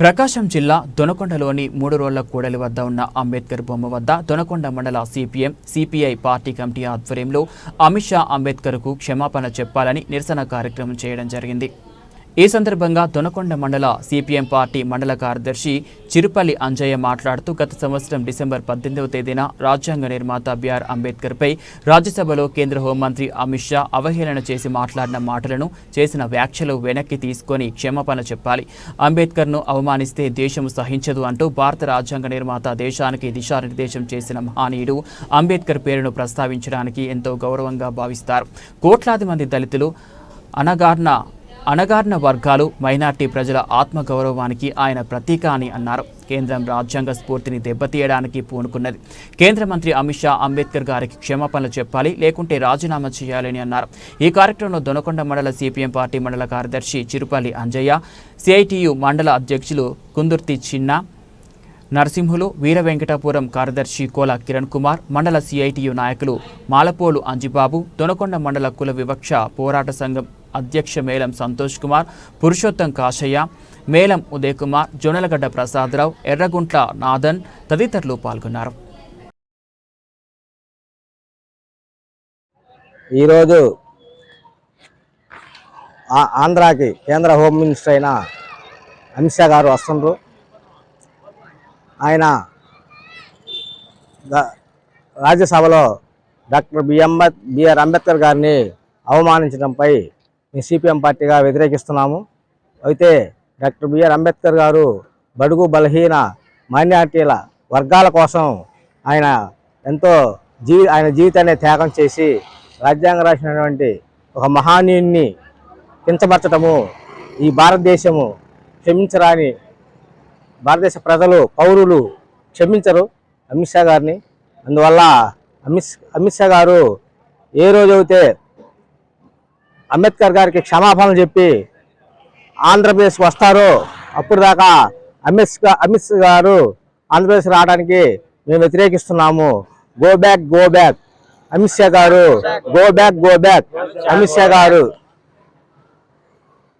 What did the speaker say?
ప్రకాశం జిల్లా దొనకొండలోని మూడు రోళ్ళ కూడలి వద్ద ఉన్న అంబేద్కర్ బొమ్మ వద్ద దొనకొండ మండల సిపిఎం సిపిఐ పార్టీ కమిటీ ఆధ్వర్యంలో అమిత్ షా అంబేద్కర్కు క్షమాపణ చెప్పాలని నిరసన కార్యక్రమం చేయడం జరిగింది. ఈ సందర్భంగా దొనకొండ మండల సిపిఎం పార్టీ మండల కార్యదర్శి చిరుపల్లి అంజయ్య మాట్లాడుతూ గత సంవత్సరం డిసెంబర్ పద్దెనిమిదవ తేదీన రాజ్యాంగ నిర్మాత బిఆర్ అంబేద్కర్పై రాజ్యసభలో కేంద్ర హోంమంత్రి అమిత్ షా అవహేళన చేసి మాట్లాడిన మాటలను చేసిన వ్యాఖ్యలు వెనక్కి తీసుకొని క్షమాపణ చెప్పాలి. అంబేద్కర్ను అవమానిస్తే దేశం సహించదు అంటూ భారత రాజ్యాంగ నిర్మాత దేశానికి దిశానిర్దేశం చేసిన మహనీయుడు అంబేద్కర్ పేరును ప్రస్తావించడానికి ఎంతో గౌరవంగా భావిస్తారు. కోట్లాది మంది దళితులు అనగార్న అణగారిన వర్గాలు మైనార్టీ ప్రజల ఆత్మగౌరవానికి ఆయన ప్రతీక అని అన్నారు. కేంద్రం రాజ్యాంగ స్ఫూర్తిని దెబ్బతీయడానికి పూనుకున్నది. కేంద్ర మంత్రి అమిత్ షా అంబేద్కర్ గారికి క్షమాపణలు చెప్పాలి లేకుంటే రాజీనామా చేయాలని అన్నారు. ఈ కార్యక్రమంలో దొనకొండ మండల సిపిఎం పార్టీ మండల కార్యదర్శి చిరుపల్లి అంజయ్య సిఐటియు మండల అధ్యక్షులు కుందుర్తి చిన్న నరసింహులు వీరవెంకటాపురం కార్యదర్శి కోల కిరణ్ కుమార్ మండల సిఐటియు నాయకులు మాలపోలు అంజిబాబు దొనకొండ మండల కుల వివక్ష పోరాట సంఘం అధ్యక్ష మేళం సంతోష్ కుమార్ పురుషోత్తం కాశయ్య మేళం ఉదయ్ కుమార్ జొన్నలగడ్డ ప్రసాదరావు ఎర్రగుంట్ల నాదన్ తదితరులు పాల్గొన్నారు. ఈరోజు ఆ- ఆంధ్రాకి కేంద్ర హోమ్ మినిస్టర్ అయిన అమిత్ షా గారు వస్తుండ్రు. ఆయన రాజ్యసభలో డాక్టర్ బిఎం బిఆర్ అంబేద్కర్ గారిని అవమానించడంపై మేము సిపిఎం పార్టీగా వ్యతిరేకిస్తున్నాము. అయితే డాక్టర్ బిఆర్ అంబేద్కర్ గారు బడుగు బలహీన మైనార్టీల వర్గాల కోసం ఆయన ఎంతో జీవి ఆయన జీవితాన్ని త్యాగం చేసి రాజ్యాంగం రాసినటువంటి ఒక మహానీయుణ్ణి కించపరచటము ఈ భారతదేశము క్షమించరాని భారతదేశ ప్రజలు పౌరులు క్షమించరు అమిత్ షా గారిని. అందువల్ల అమిత్ అమిత్ షా గారు ఏ రోజైతే అంబేద్కర్ గారికి క్షమాపణలు చెప్పి ఆంధ్రప్రదేశ్కి వస్తారు. అప్పుడు దాకా అమిత్ అమిత్ షా గారు ఆంధ్రప్రదేశ్ రావడానికి మేము వ్యతిరేకిస్తున్నాము. Go back go back Amit Shah గారు go back go back Amit Shah గారు